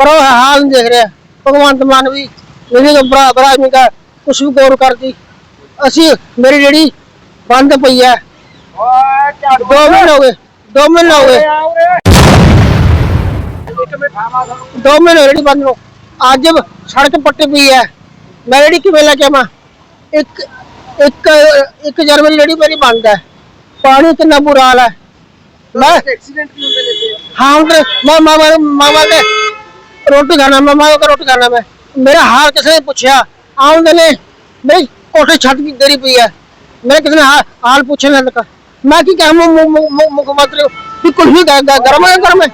ਪਰ ਉਹ ਹਾਲ ਨਹੀਂ ਦੇਖ ਰਿਹਾ। ਭਗਵੰਤ ਮਾਨ ਵੀ ਮੇਰੇ ਤੋਂ ਭਰਾ ਭਰਾ ਨਹੀਂ ਕਾ ਕੁਛ ਵੀ ਗੌਰ ਕਰਦੀ। ਅਸੀਂ ਮੇਰੀ ਜਿਹੜੀ ਬੰਦ ਪਈ ਹੈ ਅੱਜ ਸੜਕ ਪੱਟੀ ਪਈ ਹੈ। ਮੈਂ ਜਿਹੜੀ ਕਿਵੇਂ ਲੈ ਕੇ ਆਵਾਂ? ਇੱਕ ਇੱਕ ਇੱਕ ਜਰਮਨੀ ਰੇੜੀ ਮੇਰੀ ਬੰਦ ਹੈ। ਪਾਣੀ ਕਿੰਨਾ ਬੁਰਾ ਹਾਲ ਹੈ। ਮੈਂ ਐਕਸੀਡੈਂਟ ਵੀ ਹੁੰਦੇ ਨੇ ਹਾਂ ਮੈਂ ਮਾਮਾ ਮਾਮਾ ਦੇ मामा के रोटी खाना मामा का रोटी खाना मैं मेरा हाल किसी ने पूछा आउंदे ने मेरी कोठे छत की देरी पई है मेरे किसी ने हाल, हाल पूछे ना लगा मैं की कह मुख्यमंत्री भी कुल्फी ग- ग- गरम है गरम है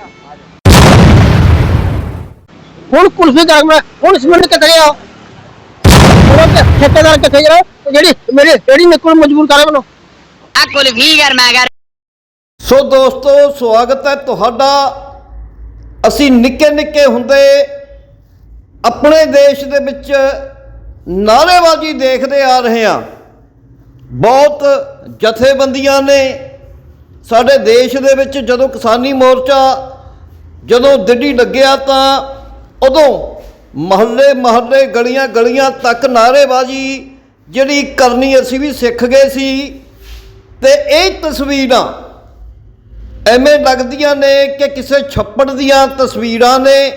ਹੁਣ ਕੁਲਫੀ ਗਰਮ ਹੈ ਹੁਣ ਸਿਮਰਨ ਕਿੱਥੇ ਗਿਆ ਉਹ ਤੇ ਠੇਕੇਦਾਰ ਕਿੱਥੇ ਗਿਆ ਜਿਹੜੀ ਮੇਰੇ ਜਿਹੜੀ ਨਿਕਲ ਮਜਬੂਰ ਕਰੇ ਮੈਨੂੰ ਆ ਕੁਲਫੀ ਗਰਮਾ ਕਰ ਸੋ ਦੋਸਤੋ ਸਵਾਗਤ ਹੈ ਤੁਹਾਡਾ ਅਸੀਂ ਨਿੱਕੇ ਨਿੱਕੇ ਹੁੰਦੇ ਆਪਣੇ ਦੇਸ਼ ਦੇ ਵਿੱਚ ਨਾਅਰੇਬਾਜ਼ੀ ਦੇਖਦੇ ਆ ਰਹੇ ਹਾਂ। ਬਹੁਤ ਜਥੇਬੰਦੀਆਂ ਨੇ ਸਾਡੇ ਦੇਸ਼ ਦੇ ਵਿੱਚ ਜਦੋਂ ਕਿਸਾਨੀ ਮੋਰਚਾ ਜਦੋਂ ਦਿੱਲੀ ਲੱਗਿਆ ਤਾਂ ਉਦੋਂ ਮਹੱਲੇ ਮਹੱਲੇ ਗਲੀਆਂ ਗਲੀਆਂ ਤੱਕ ਨਾਅਰੇਬਾਜ਼ੀ ਜਿਹੜੀ ਕਰਨੀ ਅਸੀਂ ਵੀ ਸਿੱਖ ਗਏ ਸੀ। ਤੇ ਇਹ ਤਸਵੀਰਾਂ ਐਵੇਂ ਲੱਗਦੀਆਂ ਨੇ ਕਿ ਕਿਸੇ ਛੱਪੜ ਦੀਆਂ ਤਸਵੀਰਾਂ ਨੇ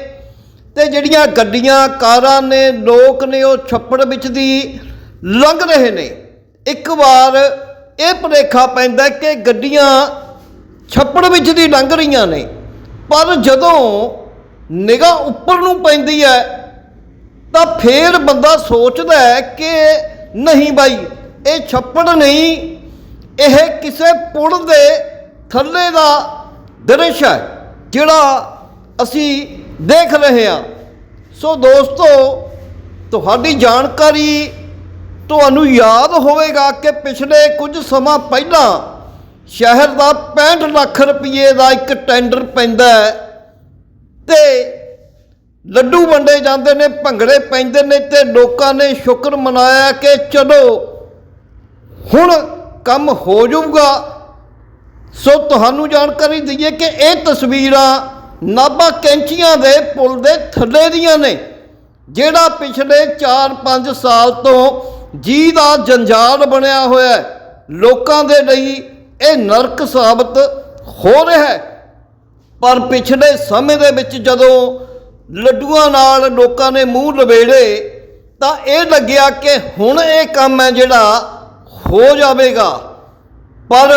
ਤੇ ਜਿਹੜੀਆਂ ਗੱਡੀਆਂ, ਕਾਰਾਂ ਨੇ, ਲੋਕ ਨੇ ਉਹ ਛੱਪੜ ਵਿੱਚ ਦੀ ਲੰਘ ਰਹੇ ਨੇ। ਇੱਕ ਵਾਰ ਇਹ ਭੁਲੇਖਾ ਪੈਂਦਾ ਕਿ ਗੱਡੀਆਂ ਛੱਪੜ ਵਿੱਚ ਦੀ ਲੰਘ ਰਹੀਆਂ ਨੇ, ਪਰ ਜਦੋਂ ਨਿਗਾਹ ਉੱਪਰ ਨੂੰ ਪੈਂਦੀ ਹੈ, ਤਾਂ ਫੇਰ ਬੰਦਾ ਸੋਚਦਾ ਹੈ ਕਿ ਨਹੀਂ ਬਾਈ, ਇਹ ਛੱਪੜ ਨਹੀਂ, ਇਹ ਕਿਸੇ ਪੁਲ ਦੇ ਥੱਲੇ ਦਾ ਦ੍ਰਿਸ਼ ਹੈ, ਜਿਹੜਾ ਅਸੀਂ ਦੇਖ ਰਹੇ ਹਾਂ। ਸੋ ਦੋਸਤੋ, ਤੁਹਾਡੀ ਜਾਣਕਾਰੀ ਤੁਹਾਨੂੰ ਯਾਦ ਹੋਵੇਗਾ ਕਿ ਪਿਛਲੇ ਕੁਝ ਸਮਾਂ ਪਹਿਲਾਂ ਸ਼ਹਿਰ ਦਾ 65 ਲੱਖ ਰੁਪਏ ਦਾ ਇੱਕ ਟੈਂਡਰ ਪੈਂਦਾ ਹੈ ਤੇ ਲੱਡੂ ਵੰਡੇ ਜਾਂਦੇ ਨੇ, ਭੰਗੜੇ ਪੈਂਦੇ ਨੇ ਤੇ ਲੋਕਾਂ ਨੇ ਸ਼ੁਕਰ ਮਨਾਇਆ ਕਿ ਚਲੋ ਹੁਣ ਕੰਮ ਹੋ ਜਾਊਗਾ। ਸੋ ਤੁਹਾਨੂੰ ਜਾਣਕਾਰੀ ਦਈਏ ਕਿ ਇਹ ਤਸਵੀਰਾਂ ਨਾਭਾ ਕੈਂਚੀਆਂ ਦੇ ਪੁਲ ਦੇ ਥੱਲੇ ਦੀਆਂ ਨੇ, ਜਿਹੜਾ ਪਿਛਲੇ 4-5 ਸਾਲ ਤੋਂ ਜੀ ਦਾ ਜੰਜਾਲ ਬਣਿਆ ਹੋਇਆ ਹੈ। ਲੋਕਾਂ ਦੇ ਲਈ ਇਹ ਨਰਕ ਸਾਬਤ ਹੋ ਰਿਹਾ ਹੈ। ਪਰ ਪਿਛਲੇ ਸਮੇਂ ਦੇ ਵਿੱਚ ਜਦੋਂ ਲੱਡੂਆਂ ਨਾਲ ਲੋਕਾਂ ਨੇ ਮੂੰਹ ਲਵੇੜੇ, ਤਾਂ ਇਹ ਲੱਗਿਆ ਕਿ ਹੁਣ ਇਹ ਕੰਮ ਹੈ ਜਿਹੜਾ ਹੋ ਜਾਵੇਗਾ। ਪਰ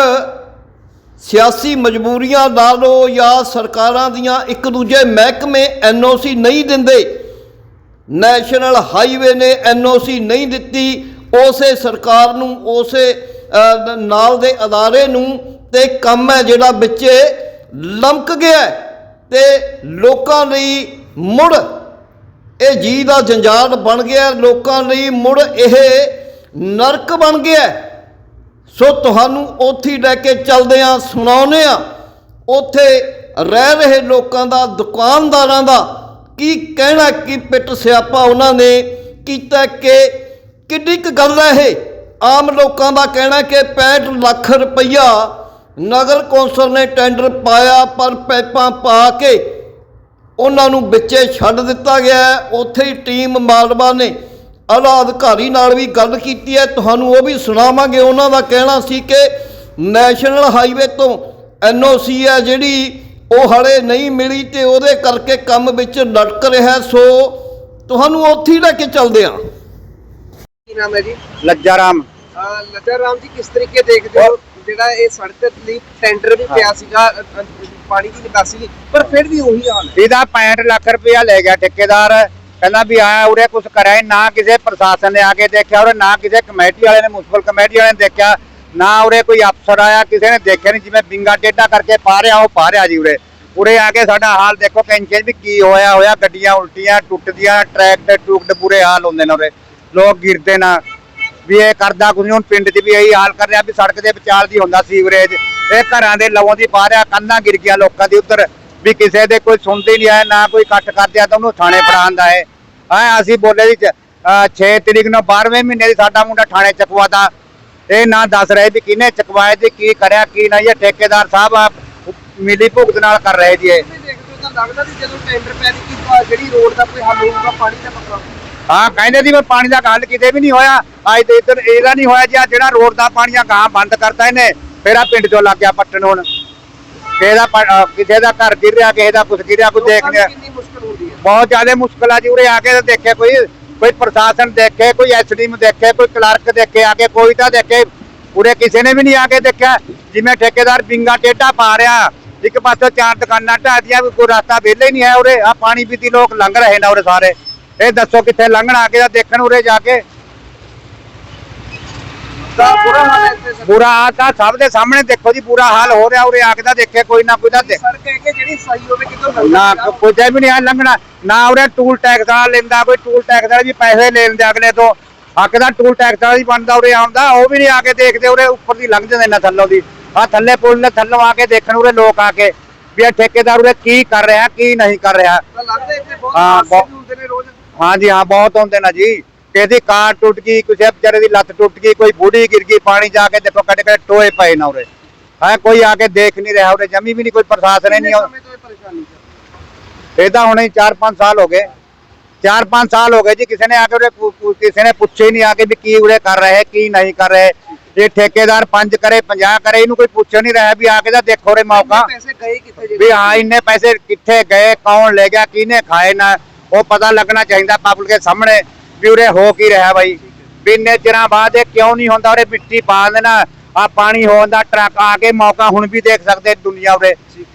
ਸਿਆਸੀ ਮਜਬੂਰੀਆਂ ਲਾ ਲਓ ਜਾਂ ਸਰਕਾਰਾਂ ਦੀਆਂ ਇੱਕ ਦੂਜੇ ਮਹਿਕਮੇ ਐਨਓਸੀ ਨਹੀਂ ਦਿੰਦੇ। ਨੈਸ਼ਨਲ ਹਾਈਵੇ ਨੇ ਐਨਓਸੀ ਨਹੀਂ ਦਿੱਤੀ। ਉਸੇ ਸਰਕਾਰ ਨੂੰ, ਉਸੇ ਨਾਲ ਦੇ ਅਦਾਰੇ ਨੂੰ ਤੇ ਕੰਮ ਹੈ ਜਿਹੜਾ ਵਿੱਚ ਲਮਕ ਗਿਆ ਹੈ ਤੇ ਲੋਕਾਂ ਲਈ ਮੁੜ ਇਹ ਜੀ ਦਾ ਜੰਜਾਲ ਬਣ ਗਿਆ। ਲੋਕਾਂ ਲਈ ਮੁੜ ਇਹ ਨਰਕ ਬਣ ਗਿਆ ਸੋ ਤੁਹਾਨੂੰ ਉੱਥੇ ਲੈ ਕੇ ਚੱਲਦੇ ਆ ਸੁਣਾਉਂਦੇ ਆ ਉੱਥੇ ਰਹਿ ਰਹੇ ਲੋਕਾਂ ਦਾ, ਦੁਕਾਨਦਾਰਾਂ ਦਾ ਕੀ ਕਹਿਣਾ, ਕੀ ਪਿੱਟ ਸਿਆਪਾ ਉਹਨਾਂ ਨੇ ਕੀਤਾ ਕਿ ਕਿੱਡੀ ਕੁ ਗੱਲ ਹੈ ਇਹ? ਆਮ ਲੋਕਾਂ ਦਾ ਕਹਿਣਾ ਕਿ 65 ਲੱਖ ਰੁਪਈਆ ਨਗਰ ਕੌਂਸਲ ਨੇ ਟੈਂਡਰ ਪਾਇਆ, ਪਰ ਪੈਪਾਂ ਪਾ ਕੇ ਉਹਨਾਂ ਨੂੰ ਵਿੱਚੇ ਛੱਡ ਦਿੱਤਾ ਗਿਆ ਉੱਥੇ ਹੀ ਟੀਮ ਮਾਲਵਾ ਨੇ ਆਲਾ ਅਧਿਕਾਰੀ ਨਾਲ ਵੀ ਗੱਲ ਕੀਤੀ ਹੈ। ਤੁਹਾਨੂੰ ਉਹ ਵੀ ਸੁਣਾਵਾਂਗੇ। ਉਹਨਾਂ ਦਾ ਕਹਿਣਾ ਸੀ ਕਿ ਨੈਸ਼ਨਲ ਹਾਈਵੇ ਤੋਂ ਐਨਓਸੀ ਹੈ ਜਿਹੜੀ ਉਹ ਹਲੇ ਨਹੀਂ ਮਿਲੀ ਤੇ ਉਹਦੇ ਕਰਕੇ ਕੰਮ ਵਿੱਚ ਲਟਕ ਰਿਹਾ ਸੋ ਤੁਹਾਨੂੰ ਉੱਥੇ ਹੀ ਲੈ ਕੇ ਚੱਲਦੇ ਹਾਂ। ਕੀ ਨਾਮ ਹੈ ਜੀ? ਲੱਜਾ ਰਾਮ। ਲੱਜਾ ਰਾਮ ਜੀ ਕਿਸ ਤਰੀਕੇ ਦੇਖਦੇ ਹੋ? ਜਿਹੜਾ ਇਹ ਸੜਕ ਲਈ ਟੈਂਡਰ ਵੀ ਪਿਆ ਸੀਗਾ ਪਾਣੀ ਦੀ ਨਿਕਾਸੀ ਲਈ। ਪਰ ਫਿਰ ਵੀ ਉਹੀ ਹਾਲ ਹੈ। ਇਹਦਾ 65 ਲੱਖ ਰੁਪਇਆ ਲੈ ਗਿਆ ਠੇਕੇਦਾਰ। ਕਹਿੰਦਾ ਵੀ ਆਇਆ, ਉਰੇ ਕੁਝ ਕਰਿਆ ਨਾ ਕਿਸੇ ਪ੍ਰਸ਼ਾਸਨ ਨੇ ਆ ਕੇ ਦੇਖਿਆ, ਉਰੇ ਨਾ ਕਿਸੇ ਕਮੇਟੀ ਵਾਲੇ ਨੇ, ਮੁਨਸਪਲ ਕਮੇਟੀ ਵਾਲੇ ਨੇ ਦੇਖਿਆ, ਨਾ ਉਰੇ ਕੋਈ ਅਫਸਰ ਆਇਆ, ਕਿਸੇ ਨੇ ਦੇਖਿਆ ਨਹੀਂ ਜਿਵੇਂ ਬਿੰਗਾ ਟੇਢਾ ਕਰਕੇ ਪਾ ਰਿਹਾ, ਉਹ ਪਾ ਰਿਹਾ ਜੀ ਉਰੇ। ਉਰੇ ਆ ਕੇ ਸਾਡਾ ਹਾਲ ਦੇਖੋ ਕੈਂਚੇ ਵੀ ਕੀ ਹੋਇਆ ਹੋਇਆ ਗੱਡੀਆਂ ਉਲਟੀਆਂ, ਟੁੱਟਦੀਆਂ ਟਰੈਕ ਤੇ ਟੁੱਟ ਬੁਰੇ ਹਾਲ ਹੁੰਦੇ ਨੇ ਉਰੇ। ਲੋਕ ਗਿਰਦੇ ਨਾ। ਵੀ ਇਹ ਕਰਦਾ ਕੁਝ ਹੁਣ ਪਿੰਡ 'ਚ ਵੀ ਇਹੀ ਹਾਲ ਕਰ ਰਿਹਾ ਵੀ ਸੜਕ ਦੇ ਵਿਚਾਲ ਦੀ ਹੁੰਦਾ ਸੀਵਰੇਜ। ਇਹ ਘਰਾਂ ਦੇ ਲਵੋਂ ਦੀ ਪਾ ਰਿਹਾ, ਕੰਧਾਂ ਗਿਰ ਗਿਆ ਲੋਕਾਂ ਦੀ ਉੱਧਰ। ਵੀ ਕਿਸੇ ਦੇ ਕੋਈ ਸੁਣਦੇ ਨਹੀਂ ਆਇਆ ਨਾ ਕੋਈ ਇਕੱਠ ਕਰਦੇ ਆ ਤਾਂ ਉਹਨੂੰ ਥਾਣੇ ਫੜਾਉਂਦਾ ਹੈ। ਹਾਂ ਅਸੀਂ ਬੋਲੇ ਵੀ 6 ਤਰੀਕ ਨੂੰ 12ਵੇਂ ਮਹੀਨੇ ਦੀ ਸਾਡਾ ਮੁੰਡਾ ਥਾਣੇ ਚਕਵਾਦਾ ਇਹ ਨਾ ਦੱਸ ਰਹੇ ਵੀ ਕਿਹਨੇ ਚਕਵਾਇਆ ਜੀ ਕੀ ਕਰਿਆ ਕੀ ਨਹੀਂ ਇਹ ਠੇਕੇਦਾਰ ਸਾਹਿਬ ਆ ਮਿਲੀ ਭੁਗਤ ਨਾਲ ਕਰ ਰਹੇ ਜੀ ਇਹ। ਹੋ ਤਾਂ ਲੱਗਦਾ ਸੀ ਜਦੋਂ ਟੈਂਡਰ ਪੈ ਗਈ ਕਿ ਜਿਹੜੀ ਰੋਡ ਦਾ ਕੋਈ ਹੱਲ ਹੋਊਗਾ ਪਾਣੀ ਦਾ ਮਸਲਾ ਹਾਂ ਕਹਿੰਦੇ ਸੀ ਪਰ ਪਾਣੀ ਦਾ ਹੱਲ ਕਿਤੇ ਵੀ ਨਹੀਂ ਹੋਇਆ। ਅੱਜ ਤੇ ਇੱਧਰ ਇਹਦਾ ਨਹੀਂ ਹੋਇਆ ਜੀ ਜਿਹੜਾ ਰੋਡ ਦਾ ਪਾਣੀ ਆ ਗਾਂ ਬੰਦ ਕਰਤਾ ਇਹਨੇ। ਫਿਰ ਆ ਪਿੰਡ ਚੋਂ ਲੱਗ ਗਿਆ ਪੱਟਣ ਹੁਣ। ਕਿਸੇ ਦਾ ਪ- ਅਹ ਕਿਸੇ ਦਾ ਘਰ ਗਿਰ ਰਿਹਾ ਕਿਸੇ ਦਾ ਕੁਝ ਗਿਰ ਰਿਹਾ ਕੋਈ ਦੇਖ ਰਿਹਾ। ਨੂੰ ਕਿੰਨੀ ਮੁਸ਼ਕਲ ਹੁੰਦੀ ਹੈ। ਬਹੁਤ ਜ਼ਿਆਦਾ ਮੁਸ਼ਕਲ ਆ ਜੀ ਉਰੇ ਆ ਕੇ ਤਾਂ ਦੇਖੇ ਕੋਈ ਕੋਈ ਪ੍ਰਸ਼ਾਸਨ ਦੇਖੇ ਕੋਈ ਐਸਡੀਐਮ ਦੇਖੇ ਕੋਈ ਕਲਰਕ ਦੇਖੇ ਆ ਕੇ ਕੋਈ ਤਾਂ ਦੇਖੇ। ਉਰੇ ਕਿਸੇ ਨੇ ਵੀ ਨਹੀਂ ਆ ਕੇ ਦੇਖਿਆ। ਜਿਵੇਂ ਠੇਕੇਦਾਰ ਬਿੰਗਾ ਟੇਢਾ ਪਾ ਰਿਹਾ ਇੱਕ ਪਾਸੇ ਚਾਰ ਦੁਕਾਨਾਂ ਢਾਦੀਆਂ ਵੀ ਕੋਈ ਰਸਤਾ ਵਿਹਲੇ ਹੀ ਨਹੀਂ ਹੈ ਉਰੇ। ਆ ਪਾਣੀ ਪੀਤੀ ਲੋਕ ਲੰਘ ਰਹੇ ਨੇ ਉਰੇ ਸਾਰੇ। ਇਹ ਦੱਸੋ ਕਿੱਥੇ ਲੰਘਣ ਆ ਕੇ ਤਾਂ ਦੇਖਣ ਉਰੇ ਜਾ ਕੇ। ਬੁਰਾ ਹਾਲ ਤਾਂ ਸਭ ਦੇ ਸਾਹਮਣੇ ਦੇਖੋ ਜੀ ਬੁਰਾ ਹਾਲ ਹੋ ਰਿਹਾ ਉਰੇ ਆ ਕੇ ਤਾਂ ਦੇਖੇ ਕੋਈ ਨਾ ਕੋਈ ਤਾਂ ਦੇਖ। ਸੜਕ ਹੈ ਕਿ ਜਿਹੜੀ ਸਹੀ ਹੋਵੇ ਕਿਤੋਂ ਨਾ ਲੰਘਣਾ ਕੋਈ ਵੀ ਨਹੀਂ ਆ ਲੰਘਣਾ ਨਾ ਉਰੇ ਟੂਲ ਟੈਕਸ ਵਾਲਾ ਲੈਂਦਾ ਕੋਈ ਟੂਲ ਟੈਕਸ ਵਾਲਾ ਵੀ ਪੈਸੇ ਲੈ ਲੈਂਦੇ ਅਗਲੇ ਤੋਂ। ਹੱਕ ਦਾ ਟੂਲ ਟੈਕਸ ਵਾਲਾ ਵੀ ਬਣਦਾ ਉਰੇ ਆਉਂਦਾ ਉਹ ਵੀ ਨਹੀਂ ਆ ਕੇ ਦੇਖਦੇ ਉਰੇ ਉੱਪਰ ਦੀ ਲੰਘ ਜਾਂਦੇ ਨਾ ਥੱਲੋਂ ਦੀ। ਆ ਥੱਲੇ ਪੁਲ ਨੇ ਥੱਲੋਂ ਆ ਕੇ ਦੇਖਣ ਉਰੇ ਲੋਕ ਆ ਕੇ ਵੀ ਇਹ ਠੇਕੇਦਾਰ ਉਰੇ ਕੀ ਕਰ ਰਿਹਾ ਕੀ ਨਹੀਂ ਕਰ ਰਿਹਾ। ਲੱਗਦਾ ਇੱਥੇ ਬਹੁਤ ਹਾਂ, ਹਾਦਸੇ ਬਹੁਤ- ਵੀ ਹੁੰਦੇ ਨੇ ਰੋਜ਼। ਹਾਂਜੀ ਹਾਂ ਬਹੁਤ ਹੁੰਦੇ ਨਾ ਜੀ। ਕਿਸੇ ਦੀ ਕਾਰ ਟੁੱਟ ਗਈ ਕਿਸੇ ਵਿਚਾਰੇ ਦੀ ਲੱਤ ਟੁੱਟ ਗਈ ਕੋਈ ਬੁੜੀ ਗਿਰ ਗਈ ਪਾਣੀ ਜਾ ਕੇ ਦੇਖੋ ਕੱਢ ਕੇ ਟੋਏ ਪਏ ਨਾ ਉਰੇ। ਹੈ ਕੋਈ ਆ ਕੇ ਦੇਖ ਨਹੀਂ ਰਿਹਾ ਉਰੇ ਜਮੀ ਵੀ ਨਹੀਂ ਕੋਈ ਪ੍ਰਸ਼ਾਸਨ ਨਹੀਂ ਆਉਂਦਾ ਸਮੇਂ ਤੋਂ ਇਹ ਪਰੇਸ਼ਾਨੀ ਹੈ? ਇਹ ਤਾਂ ਹੁਣੇ 4-5 ਸਾਲ ਹੋ ਗਏ। 4-5 ਸਾਲ ਹੋ ਗਏ ਜੀ ਕਿਸੇ ਨੇ ਆ ਕੇ ਉਰੇ ਕਿਸੇ ਨੇ ਪੁੱਛੇ ਨਹੀਂ ਆ ਕੇ ਵੀ ਕੀ ਉਰੇ ਕਰ ਰਹੇ ਕੀ ਨਹੀਂ ਕਰ ਰਹੇ। ਇਹ ਠੇਕੇਦਾਰ ਪੰਜ ਕਰੇ 50 ਕਰੇ ਇਹਨੂੰ ਕੋਈ ਪੁੱਛ ਨਹੀਂ ਰਿਹਾ ਵੀ ਆ ਕੇ ਤਾਂ ਦੇਖੋ ਉਰੇ ਮੌਕਾ। ਕਿੰਨੇ ਪੈਸੇ ਗਏ ਕਿੱਥੇ ਜੀ? ਵੀ ਹਾਂ ਇੰਨੇ ਪੈਸੇ ਕਿੱਥੇ ਗਏ ਕੌਣ ਲੈ ਗਿਆ ਕਿਹਨੇ ਖਾਏ ਨਾ ਉਹ ਪਤਾ ਲੱਗਣਾ ਚਾਹੀਦਾ ਪਬਲਿਕ ਦੇ ਸਾਹਮਣੇ। ਵੀ ਉਰੇ ਹੋ ਕੀ ਰਿਹਾ ਬਾਈ? ਵੀ ਇੰਨੇ ਚਿਰਾਂ ਬਾਅਦ ਇਹ ਕਿਉਂ ਨਹੀਂ ਹੁੰਦਾ ਉਰੇ ਮਿੱਟੀ ਪਾ ਦੇਣਾ? ਆ ਪਾਣੀ ਹੋਣ ਦਾ ਟਰੱਕ ਆ ਕੇ ਮੌਕਾ ਹੁਣ ਵੀ ਦੇਖ ਸਕਦੇ ਦੁਨੀਆ ਉਰੇ।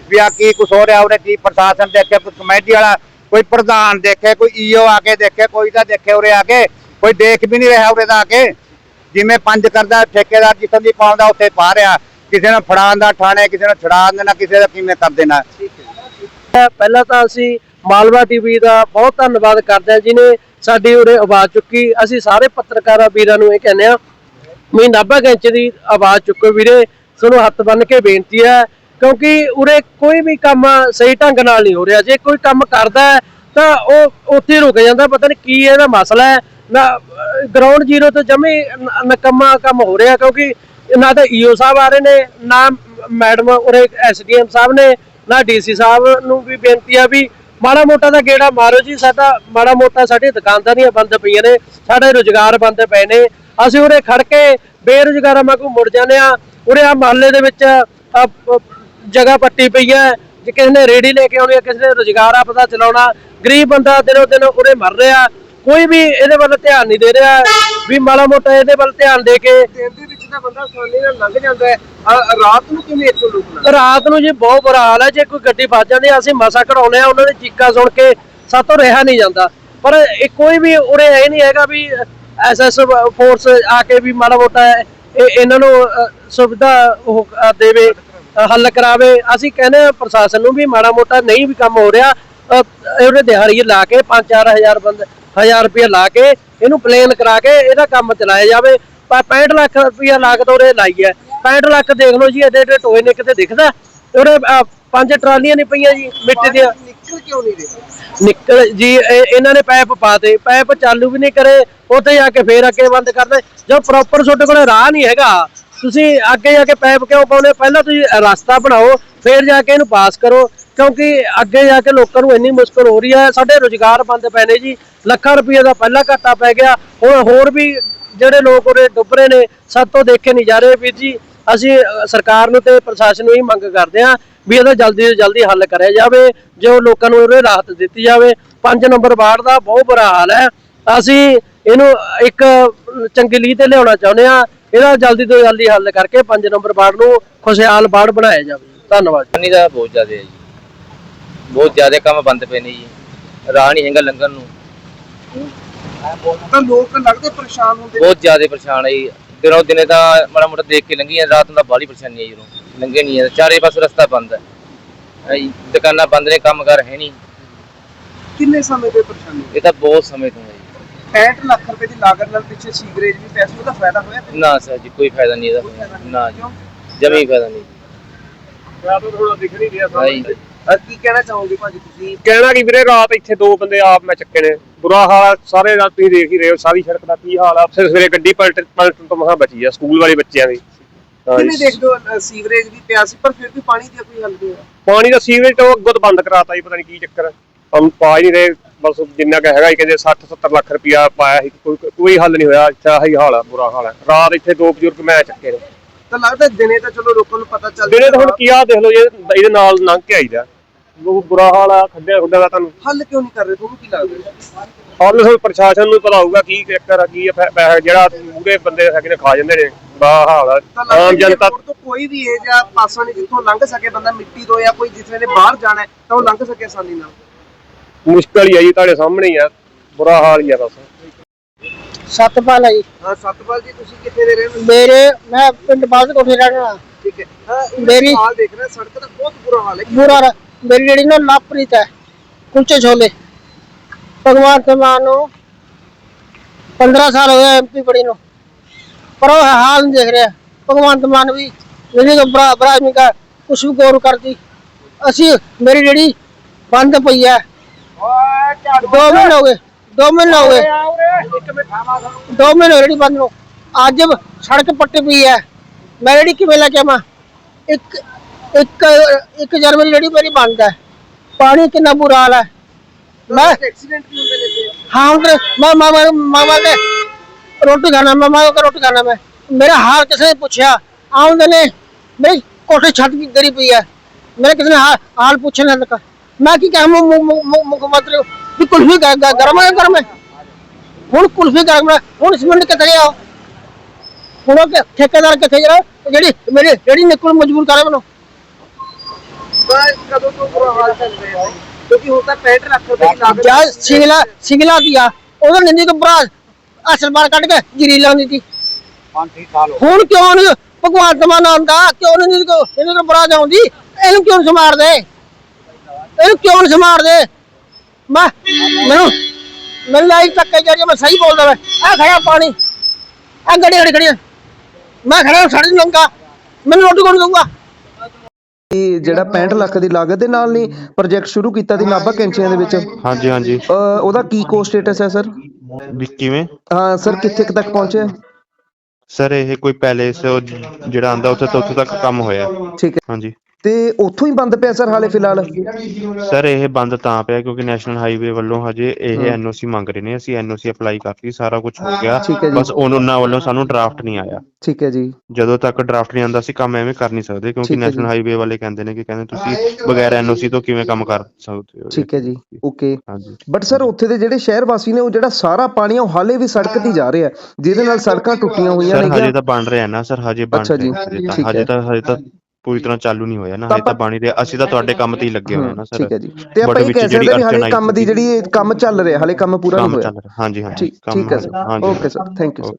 ਵੀ ਆ ਕੀ ਕੁਛ ਹੋ ਰਿਹਾ ਉਰੇ ਕੀ ਪ੍ਰਸ਼ਾਸਨ ਦੇਖੇ ਕੋਈ ਕਮੇਟੀ ਵਾਲਾ ਕੋਈ ਪ੍ਰਧਾਨ ਦੇਖੇ ਕੋਈ ਈਓ ਆ ਕੇ ਦੇਖੇ ਕੋਈ ਤਾਂ ਦੇਖੇ ਉਰੇ ਆ ਕੇ ਕੋਈ ਦੇਖ ਵੀ ਨਹੀਂ ਰਿਹਾ ਉਰੇ ਦਾ ਆ ਕੇ। ਜਿਵੇਂ ਪੰਜ ਕਰਦਾ ਠੇਕੇਦਾਰ ਜਿੱਥੋਂ ਦੀ ਪਾਉਂਦਾ ਉੱਥੇ ਪਾ ਰਿਹਾ। ਕਿਸੇ ਨੂੰ ਫੜਾਉਣ ਦਾ ਠਾਣੇ ਕਿਸੇ ਨੂੰ ਛੁਡਾ ਦੇਣਾ ਕਿਸੇ ਦਾ ਕਿਵੇਂ ਕਰ ਦੇਣਾ। ਪਹਿਲਾਂ ਤਾਂ ਅਸੀਂ ਮਾਲਵਾ ਟੀਵੀ ਦਾ ਬਹੁਤ ਧੰਨਵਾਦ ਕਰਦੇ ਹਾਂ ਜਿਨੇ ਸਾਡੀ ਉਰੇ ਆਵਾਜ਼ ਚੁੱਕੀ। ਅਸੀਂ ਸਾਰੇ ਪੱਤਰਕਾਰਾਂ ਵੀਰਾਂ ਨੂੰ ਇਹ ਕਹਿੰਦੇ ਆ ਵੀ ਨਾਭਾ ਗੈਂਚ ਦੀ ਆਵਾਜ਼ ਚੁੱਕੋ ਵੀਰੇ। ਤੁਹਾਨੂੰ ਹੱਥ ਬੰਨ ਕੇ ਬੇਨਤੀ ਹੈ, ਕਿਉਂਕਿ ਉਰੇ ਕੋਈ ਵੀ ਕੰਮ ਸਹੀ ਢੰਗ ਨਾਲ ਨਹੀਂ ਹੋ ਰਿਹਾ। ਜੇ ਕੋਈ ਕੰਮ ਕਰਦਾ ਤਾਂ ਉਹ ਉੱਥੇ ਰੁਕ ਜਾਂਦਾ। ਪਤਾ ਨਹੀਂ ਕੀ ਇਹਦਾ ਮਸਲਾ ਹੈ। ਨਾ ਗਰਾਊਂਡ ਜ਼ੀਰੋ ਤੋਂ ਜਮੇ ਨਕਮਾ ਕੰਮ ਹੋ ਰਿਹਾ, ਕਿਉਂਕਿ ਨਾ ਤਾਂ ਈਓ ਸਾਹਿਬ ਆ ਰਹੇ ਨੇ, ਨਾ ਮੈਡਮ ਉਰੇ ਐਸਡੀਐਮ ਸਾਹਿਬ ਨੇ, ਨਾ ਡੀਸੀ ਸਾਹਿਬ ਨੂੰ ਵੀ ਬੇਨਤੀ ਆ ਵੀ ਮਾੜਾ ਮੋਟਾ ਦਾ ਗੇੜਾ ਮਾਰੋ ਜੀ, ਸਾਡਾ ਮਾੜਾ ਮੋਟਾ ਸਾਡੀ ਦੁਕਾਨਦਾਰੀਆਂ ਬੰਦ ਪਈਆਂ ਨੇ, ਸਾਡੇ ਰੁਜ਼ਗਾਰ ਬੰਦ ਪਏ ਨੇ। ਅਸੀਂ ਉਰੇ ਖੜ ਕੇ ਬੇਰੁਜ਼ਗਾਰਾਂ ਵਾਂਗੂ ਮੁੜ ਜਾਂਦੇ ਆ ਉਰੇ ਆ ਮਹੱਲੇ ਦੇ ਵਿੱਚ ਜਗ੍ਹਾ ਪੱਟੀ ਪਈ ਹੈ। ਜੇ ਕਿਸੇ ਨੇ ਰੇੜੀ ਲੈ ਕੇ ਆਉਣੀ ਹੈ, ਕਿਸੇ ਨੇ ਰੁਜ਼ਗਾਰ ਆਪਦਾ ਚਲਾਉਣਾ, ਗਰੀਬ ਬੰਦਾ ਦਿਨੋ ਦਿਨ ਉਰੇ ਮਰ ਰਿਹਾ। ਕੋਈ ਵੀ ਇਹਦੇ ਵੱਲ ਧਿਆਨ ਨਹੀਂ ਦੇ ਰਿਹਾ, ਵੀ ਮਾੜਾ ਮੋਟਾ ਇਹਦੇ ਵੱਲ ਧਿਆਨ ਦੇ ਕੇ ਤਾਂ ਬੰਦਾ ਆਸਾਨੀ ਨਾਲ ਲੰਘ ਜਾਂਦਾ ਹੈ ਅਹ ਰਾਤ ਨੂੰ ਕਿਵੇਂ ਇੱਥੋਂ ਰੁਕਣਾ ਰਾਤ ਨੂੰ ਜੀ ਬਹੁਤ ਬੁਰਾ ਹਾਲ ਹੈ ਜੇ ਕੋਈ ਗੱਡੀ ਫਸ ਜਾਂਦੀ ਆ ਅਸੀਂ ਮਸਾ ਕਢਾਉਨੇ ਆ ਉਹਨਾਂ ਦੀ ਚੀਕਾਂ ਸੁਣ ਕੇ ਸਾਤੋਂ ਰਿਹਾ ਨਹੀਂ ਜਾਂਦਾ। ਪਰ ਇਹ ਕੋਈ ਵੀ ਉਰੇ ਇਹ ਨਹੀਂ ਹੈਗਾ ਵੀ ਐਸਐਸ ਫੋਰਸ ਆ ਕੇ ਵੀ ਮਾੜਾ ਮੋਟਾ ਇਹ ਇਹਨਾਂ ਨੂੰ ਅ, ਸੁਵਿਧਾ ਉਹ ਅ, ਦੇਵੇ ਅ, ਹੱਲ ਕਰਾਵੇ। ਅਸੀਂ ਕਹਿੰਦੇ ਆ ਪ੍ਰਸ਼ਾਸਨ ਨੂੰ ਵੀ ਮਾੜਾ ਮੋਟਾ ਨਹੀਂ ਵੀ ਕੰਮ ਹੋ ਰਿਹਾ ਅ, ਇਹਦੇ ਦਿਹਾੜੀ ਲਾ ਕੇ 5-4000 ਬੰਦੇ 1000 ਰੁਪਏ ਲਾ ਕੇ ਇਹਨੂੰ ਪਲੇਨ ਕਰਾ ਕੇ ਇਹਦਾ ਕੰਮ ਚਲਾਇਆ ਜਾਵੇ। 65 ਲੱਖ ਰੁਪਇਆ ਲਾਗਤ ਉਹਰੇ ਲਾਈ ਹੈ। 65 ਲੱਖ ਦੇਖ ਲਓ ਜੀ ਐਡੇ ਐਡੇ ਟੋਏ ਨੇ ਕਿਤੇ ਦਿਖਦਾ? ਉਹਦੇ ਅ, ਪੰਜ ਟਰਾਲੀਆਂ ਨਹੀਂ ਪਈਆਂ ਜੀ ਮਿੱਟੀ ਦੀਆਂ। ਨਿਕਲ ਕਿਉਂ ਨਹੀਂ ਰਿਹਾ? ਨਿਕਲ ਜੀ ਇਹ- ਇਹਨਾਂ ਨੇ ਪਾਈਪ ਪਾਤੇ। ਪਾਈਪ ਚਾਲੂ ਵੀ ਨਹੀਂ ਕਰੇ ਉੱਥੇ ਜਾ ਕੇ ਫੇਰ ਅੱਗੇ ਬੰਦ ਕਰਦੇ। ਜੋ ਪ੍ਰੋਪਰ ਤੁਹਾਡੇ ਕੋਲ ਰਾਹ ਨਹੀਂ ਹੈਗਾ। ਤੁਸੀਂ ਅੱਗੇ ਜਾ ਕੇ ਪਾਈਪ ਕਿਉਂ ਪਾਉਨੇ ਪਹਿਲਾਂ ਤੁਸੀਂ ਰਸਤਾ ਬਣਾਓ ਫੇਰ ਜਾ ਕੇ ਇਹਨੂੰ ਪਾਸ ਕਰੋ। ਕਿਉਂਕਿ ਅੱਗੇ ਜਾ ਕੇ ਲੋਕਾਂ ਨੂੰ ਇੰਨੀ ਮੁਸ਼ਕਲ ਹੋ ਰਹੀ ਹੈ। ਸਾਡੇ ਰੁਜ਼ਗਾਰ ਬੰਦ ਨੇ ਜੀ। ਲੱਖਾਂ ਰੁਪਏ ਦਾ ਪਹਿਲਾ ਘਾਟਾ ਪੈ ਗਿਆ। ਹੁਣ ਹੋਰ ਵੀ ਜਿਹੜੇ ਲੋਕ ਉਰੇ ਡੁੱਬ ਰਹੇ ਨੇ, ਸਭ ਤੋਂ ਦੇਖੇ ਨਹੀਂ ਜਾ ਰਹੇ ਵੀਰ ਜੀ, ਅਸੀਂ ਸਰਕਾਰ ਨੂੰ ਤੇ ਪ੍ਰਸ਼ਾਸਨ ਨੂੰ ਹੀ ਮੰਗ ਕਰਦੇ ਹਾਂ ਵੀ ਇਹਦਾ ਜਲਦੀ ਤੋਂ ਜਲਦੀ ਹੱਲ ਕਰਿਆ ਜਾਵੇ, ਜੋ ਲੋਕਾਂ ਨੂੰ ਉਹਦੇ ਰਾਹਤ ਦਿੱਤੀ ਜਾਵੇ। 5 ਨੰਬਰ ਵਾਰਡ ਦਾ ਬਹੁਤ ਬੁਰਾ ਹਾਲ ਹੈ। ਅਸੀਂ ਇਹਨੂੰ ਇੱਕ ਚੰਗੀ ਲੀਹ ਤੇ ਲਿਆਉਣਾ ਚਾਹੁੰਦੇ ਹਾਂ। ਇਹਦਾ ਜਲਦੀ ਤੋਂ ਜਲਦੀ ਹੱਲ ਕਰਕੇ 5 ਨੰਬਰ ਵਾਰਡ ਨੂੰ ਖੁਸ਼ਹਾਲ ਵਾਰਡ ਬਣਾਇਆ ਜਾਵੇ। ਧੰਨਵਾਦ ਪਾਣੀ ਦਾ ਬਹੁਤ ਜ਼ਿਆਦਾ ਹੈ ਜੀ। ਬਹੁਤ ਜ਼ਿਆਦਾ ਕੰਮ ਬੰਦ ਪਏ ਨੇ ਜੀ। ਰਾਹ ਨਹੀਂ ਹੈਗਾ ਲੰਘਣ ਨੂੰ। ਤਾਂ ਲੋਕ ਲੱਗਦੇ ਪਰੇਸ਼ਾਨ ਹੁੰਦੇ ਨੇ। ਬਹੁਤ ਜ਼ਿਆਦਾ ਪਰੇਸ਼ਾਨ ਹੈ ਜੀ। ਦਿਨੋਂ ਦਿਨੇ ਤਾਂ ਮਾੜਾ ਮੋਟਾ ਦੇਖ ਕੇ ਲੰਘੀ ਰਾਤ ਨੂੰ ਤਾਂ ਬਾਹਲੀ ਪਰੇਸ਼ਾਨੀ ਹੈ ਜੀ ਉਰੋਂ ਲੰਘੇ ਨਹੀਂ ਜਾਂਦੇ ਚਾਰੇ ਪਾਸੇ ਰਸਤਾ ਬੰਦ ਹੈ। ਹੈ ਜੀ ਦੁਕਾਨਾਂ ਬੰਦ ਨੇ ਕੰਮਕਾਰ ਹੈ ਨਹੀਂ। ਕਿੰਨੇ ਸਮੇਂ ਤੋਂ ਇਹ ਪਰੇਸ਼ਾਨੀ ਇਹ ਤਾਂ ਬਹੁਤ ਸਮੇਂ ਤੋਂ ਹੈ ਜੀ। 65 ਲੱਖ ਰੁਪਏ ਦੀ ਲਾਗਤ ਨਾਲ ਪਿੱਛੇ ਸੀਵਰੇਜ ਵੀ ਪੈਸੇ ਉਹਦਾ ਫਾਇਦਾ ਹੋਇਆ ਤੇ ਨਾ ਸਰ ਜੀ ਕੋਈ ਫਾਇਦਾ ਨਹੀਂ ਇਹਦਾ। ਨਹੀਂ। ਨਾ ਜੀ? ਜਮੀ ਫਾਇਦਾ ਨਹੀਂ। ਹਾਂ ਜੀ। ਅਹ ਕੀ ਕਹਿਣਾ ਚਾਹੋਗੇ ਭਾਜੀ ਤੁਸੀਂ? ਕਹਿਣਾ ਕਿ ਵੀਰੇ ਰਾਤ ਇੱਥੇ ਦੋ ਬੰਦੇ ਆਪ ਮੈਂ ਚੱਕੇ ਨੇ। ਬੁਰਾ ਹਾਲ ਆ, ਸਾਰੇ ਰਾਤ ਤੁਸੀਂ ਦੇਖ ਹੀ ਰਹੇ ਹੋ ਸਾਰੀ ਸੜਕ ਦਾ ਕੀ ਹਾਲ ਆ। ਫਿਰ ਸਵੇਰੇ ਗੱਡੀ ਪਲਟ ਪਲਟਣ ਤੋਂ ਮਹਾ ਬਚੀ ਆ ਸਕੂਲ ਵਾਲੇ ਬੱਚਿਆਂ ਦੀ। ਕਿਵੇਂ ਦੇਖਦੇ ਹੋ ਅ, ਸੀਵਰੇਜ ਵੀ ਪਿਆ ਸੀ ਪਰ ਫਿਰ ਵੀ ਪਾਣੀ ਦੀ ਕੋਈ ਹੱਲ ਨਹੀਂ ਹੋਇਆ ਪਾਣੀ ਦਾ ਸੀਵਰੇਜ ਤੋਂ ਅੱਗੋਂ ਤੋਂ ਬੰਦ ਕਰਾਤਾ ਜੀ ਪਤਾ ਨਹੀਂ ਕੀ ਚੱਕਰ ਹੈ ਹਮ ਪਾ ਹੀ ਨਹੀਂ ਰਹੇ ਬਸ ਜਿੰਨਾ ਕੁ ਹੈਗਾ ਹੀ ਕਹਿੰਦੇ 60 70 ਲੱਖ ਰੁਪਇਆ ਪਾਇਆ ਸੀ ਕੋਈ ਕੋਈ ਹੱਲ ਨਹੀਂ ਹੋਇਆ ਹਾਲ ਆ ਬੁਰਾ ਹਾਲ ਹੈ ਰਾਤ ਇੱਥੇ ਦੋ ਬਜ਼ੁਰਗ ਮੈਂ ਚੱਕੇ ਨੇ। ਤਾਂ ਲੱਗਦਾ ਦਿਨੇ ਤਾਂ ਚਲੋ ਲੋਕਾਂ ਨੂੰ ਪਤਾ ਚੱਲ ਦਿਨੇ ਤਾਂ ਹੁਣ ਜਾਂਦਾ। ਕੀ ਆ ਦੇਖ ਲਓ ਇਹ ਇਹਦੇ ਨਾਲ ਲੰਘ ਕੇ ਆਈਦਾ। ਬਹੁਤ ਬੁਰਾ ਹਾਲ ਆ ਖੱਡਿਆ ਖੁੱਡਿਆ ਦਾ ਤੁਹਾਨੂੰ। ਹੱਲ ਕਿਉਂ ਨਹੀਂ ਕਰ ਰਹੇ? ਤੁਹਾਨੂੰ ਕੀ ਲੱਗਦਾ? ਹਾਲ ਹੁਣ ਪ੍ਰਸ਼ਾਸਨ ਨੂੰ ਪਤਾ ਹੋਊਗਾ ਕੀ ਚੱਕਰ ਆ ਕੀ ਆ, ਪੈ- ਪੈਸਾ ਜਿਹੜਾ ਮੂਰੇ ਬੰਦੇ ਹੈਗੇ ਨੇ ਖਾ ਜਾਂਦੇ ਨੇ। ਬਾ ਹਾਲ ਆ। ਤਾਂ ਲੱਗਦਾ ਆਮ ਕਿ ਜਨਤਾ road ਤੋਂ ਕੋਈ ਵੀ ਇਹ ਜਾਂ ਪਾਸਾ ਨਹੀਂ ਜਿੱਥੋਂ ਲੰਘ ਸਕੇ ਬੰਦਾ ਮਿੱਟੀ ਤੋਂ ਜਾਂ ਕੋਈ ਜਿਸ ਵੇਲੇ ਬਾਹਰ ਜਾਣਾ ਹੈ, ਤਾਂ ਉਹ ਲੰਘ ਸਕੇ ਆਸਾਨੀ ਨਾਲ। ਮੁਸ਼ਕਲ ਹੀ ਆ ਜੀ ਤੁਹਾਡੇ ਸਾਹਮਣੇ ਹੀ ਆ। ਬੁਰਾ ਹਾਲ ਹੀ ਆ ਬਸ। ਸਤਪਾਲ ਹੈ ਜੀ। ਹਾਂ ਸਤਪਾਲ ਜੀ ਤੁਸੀਂ ਕਿੱਥੇ ਦੇ ਰਹੇ ਹੋ ਮੇਰੇ ਮੈਂ ਪਿੰਡ ਬਾਦ ਕੋਠੇ ਰਹਿਣਾ ਠੀਕ ਹੈ। ਹਾਂ ਮੇਰੀ- ਹਾਲ ਦੇਖ ਰਹੇ ਸੜਕ ਦਾ ਬਹੁਤ ਬੁਰਾ ਹਾਲ ਹੈ। ਬੁਰਾ ਮੇਰੀ ਜਿਹੜੀ ਨਾ ਲਾਪਰੀਤ ਹੈ ਕੁਲਚੇ ਛੋਲੇ। ਭਗਵਾਨ ਮਾਨ ਨੂੰ 15 ਸਾਲ ਹੋਏ ਐਮਪੀ ਬੜੀ ਨੂੰ। ਪਰ ਉਹ ਹਾਲ ਨਹੀਂ ਦੇਖ ਰਿਹਾ। ਭਗਵੰਤ ਮਾਨ ਵੀ ਜਿਹੜੀ ਕੋ ਬਰਾ ਬਰਾਜਮੀ ਦਾ ਕੁਛ ਵੀ ਗੌਰ ਕਰਦੀ। ਅਸੀਂ ਮੇਰੀ ਜਿਹੜੀ ਬੰਦ ਪਈ ਹੈ ਦੋ ਮਹੀਨੇ ਹੋ ਗਏ। दो महीने हो गए। दो महीने हो रेडी बंद लो। आज जब सड़क पट्टी पी है मैं रेडी कि मेला क्या मैं? एक एक एक हज़ार में रेडी मेरी बंद है। पानी कितना बुरा हाल है। मैं हाँ मैं मैं मैं मैं मैं मैं मैं रोटी खाना मैं मैं का रोटी खाना मैं। मेरा हाल किसी ने पूछा हाँ, आमदनी मेरी कोठी छत गरीब गरीबी है। मेरे किसी ने हाल हाल पूछने लगा? ਮੈਂ ਕੀ ਕਹਾਂ ਮੁੱਖ ਮੰਤਰੀ ਵੀ ਕੁਲਫੀ ਗਰਮ ਹੈ ਗਰਮ ਹੈ। ਹੁਣ ਕੁਲਫੀ ਗਰਮ ਹੈ ਹੁਣ ਸਿਮੈਂਟ ਕਿੱਥੇ ਆ ਹੁਣ ਉਹ ਠੇਕੇਦਾਰ ਕਿੱਥੇ ਜਾ ਜਿਹੜੀ ਮੇਰੇ ਜਿਹੜੀ ਨਿਕਲ ਮਜਬੂਰ ਕਰੇ ਮੈਨੂੰ। ਬਸ ਕਦੋਂ ਤੋਂ ਬੁਰਾ ਹਾਲ ਚੱਲ ਰਿਹਾ ਕਿਉਂਕਿ ਹੁਣ ਤਾਂ 65 ਲੱਖ ਰੁਪਏ ਜਾਂ ਸਿੰਗਲਾ ਸਿੰਗਲਾ ਦੀਆ ਉਹਦਾ ਨਿੰਦੀ ਤੋਂ ਬਰਾ ਅਸਲ ਮਾਰ ਕੱਢ ਕੇ ਜਰੀ ਲਾਉਂਦੀ ਸੀ ਹੁਣ ਕਿਉਂ ਨਹੀਂ ਭਗਵਾਨ ਦਾ ਨਾਮ ਕਿਉਂ ਨਹੀਂ ਇਹਨੂੰ ਬਰਾ ਜਾਉਂਦੀ ਇਹਨੂੰ ਕਿਉਂ ਸਮਾਰਦੇ ਇਹਨੂੰ ਕਿਉਂ ਨੀ ਸਮਾਰਦੇ ਮੈਂ ਮੈਨੂੰ ਮੈਨੂੰ ਲਾਈ ਟੱਕੇ ਜਾ ਮੈਂ ਸਹੀ ਬੋਲਦਾ ਮੈਂ ਆ ਖੜਾ ਪਾਣੀ। ਆ ਗੜੀ ਗੜੀ ਖੜੀ ਆ। ਮੈਂ ਖੜਾ ਸੜੀ ਲੰਗਾ ਮੈਨੂੰ ਰੋਟੀ ਕੌਣ ਦਊਗਾ? ਇਹ ਜਿਹੜਾ 65 ਲੱਖ ਦੀ ਲਾਗਤ ਦੇ ਨਾਲ ਨਹੀਂ ਪ੍ਰੋਜੈਕਟ ਸ਼ੁਰੂ ਕੀਤਾ ਸੀ ਨਾਭਾ ਕੈਂਚੀਆਂ ਦੇ ਵਿੱਚ। ਹਾਂਜੀ ਹਾਂਜੀ। ਉਹਦਾ ਕੀ ਕੋ ਸਟੇਟਸ ਹੈ ਸਰ ਵੀ ਕਿਵੇਂ? ਹਾਂ ਸਰ ਕਿੱਥੇ ਕੁ ਤੱਕ ਪਹੁੰਚਿਆ? ਸਰ ਇਹ ਕੋਈ ਪੈਲੇਸ ਜਿਹੜਾ ਆਂਦਾ ਉੱਥੇ ਤੋਂ ਉੱਥੇ ਤੱਕ ਕੰਮ ਹੋਇਆ। ਠੀਕ ਹੈ। ਹਾਂਜੀ। ਤੇ ਉੱਥੋਂ ਹੀ ਬੰਦ ਪਿਆ ਸਰ ਹਾਲੇ ਫਿਲਹਾਲ? ਸਰ ਇਹ ਬੰਦ ਤਾਂ ਪਿਆ ਕਿਉਂਕਿ ਨੈਸ਼ਨਲ ਹਾਈਵੇ ਵੱਲੋਂ ਹਜੇ ਇਹ ਐਨਓਸੀ ਮੰਗ ਰਹੇ ਨੇ। ਅਸੀਂ ਐਨਓਸੀ ਅਪਲਾਈ ਕਰਤੀ ਸਾਰਾ ਕੁਝ ਹੋ ਗਿਆ। ਠੀਕ ਹੈ ਜੀ। ਬਸ ਉਹਨਾਂ ਉਹਨਾਂ ਵੱਲੋਂ ਸਾਨੂੰ ਡਰਾਫਟ ਨਹੀਂ ਆਇਆ। ਠੀਕ ਹੈ ਜੀ। ਜਦੋਂ ਤੱਕ ਡਰਾਫਟ ਨਹੀਂ ਆਂਦਾ ਅਸੀਂ ਕੰਮ ਐਵੇਂ ਕਰ ਨਹੀਂ ਸਕਦੇ ਕਿਉਂਕਿ ਠੀਕ ਹੈ ਨੈਸ਼ਨਲ। ਹਾਈਵੇ ਵਾਲੇ ਕਹਿੰਦੇ ਨੇ ਕਿ ਕਹਿੰਦੇ ਤੁਸੀਂ ਬਗੈਰ ਐਨਓਸੀ ਤੋਂ ਕਿਵੇਂ ਕੰਮ ਕਰ ਸਕਦੇ ਹੋ? ਠੀਕ ਹੈ ਜੀ। ਓਕੇ। ਹਾਂਜੀ ਬਟ ਸਰ ਉੱਥੇ ਦੇ ਜਿਹੜੇ ਸ਼ਹਿਰ ਵਾਸੀ ਨੇ ਉਹ ਜਿਹੜਾ ਸਾਰਾ ਪਾਣੀ ਆ ਉਹ ਹਾਲੇ ਵੀ ਸੜਕ ਤੇ ਹੀ ਜਾ ਰਿਹਾ। ਜਿਹਦੇ ਨਾਲ ਸੜਕਾਂ ਟੁੱਟੀਆਂ ਹੋਈਆਂ ਸਰ ਹਜੇ ਨੇਗੀਆਂ ਤਾਂ ਬਣ ਰਿਹਾ ਨਾ ਸਰ ਹਜੇ ਬਣ ਅੱਛਾ ਜੀ, ਰਿਹਾ ਹਜੇ ਠੀਕ ਤਾਂ ਹੈ। ਹਜੇ ਤਾਂ ਹਜੇ ਤਾਂ ਪੂਰੀ ਤਰ੍ਹਾਂ ਚਾਲੂ ਨਹੀਂ ਹੋਇਆ ਨਾ ਹਜੇ ਤਾਂ ਹੀ ਰਿਹਾ ਅਸੀਂ ਤਾਂ ਤੁਹਾਡੇ ਕੰਮ ਤੇ ਹੀ ਲੱਗੇ ਹੋਏ ਆ ਨਾ ਸਰ। ਠੀਕ ਹੈ ਜੀ। ਤੇ ਆਪਾਂ ਇਹ ਕਹਿ ਸਕਦੇ ਵੀ ਹਾਲੇ ਕੰਮ ਦੀ। ਜਿਹੜੀ ਇਹ ਕੰਮ ਚੱਲ ਰਿਹਾ ਹਾਲੇ ਕੰਮ ਪੂਰਾ ਕੰਮ ਨਹੀਂ ਹੋਇਆ। ਚੱਲ ਰਿਹਾ। ਹਾਂਜੀ ਹਾਂਜੀ ਠੀਕ ਕੰਮ ਠੀਕ ਹੈ sir. Okay sir thank you sir.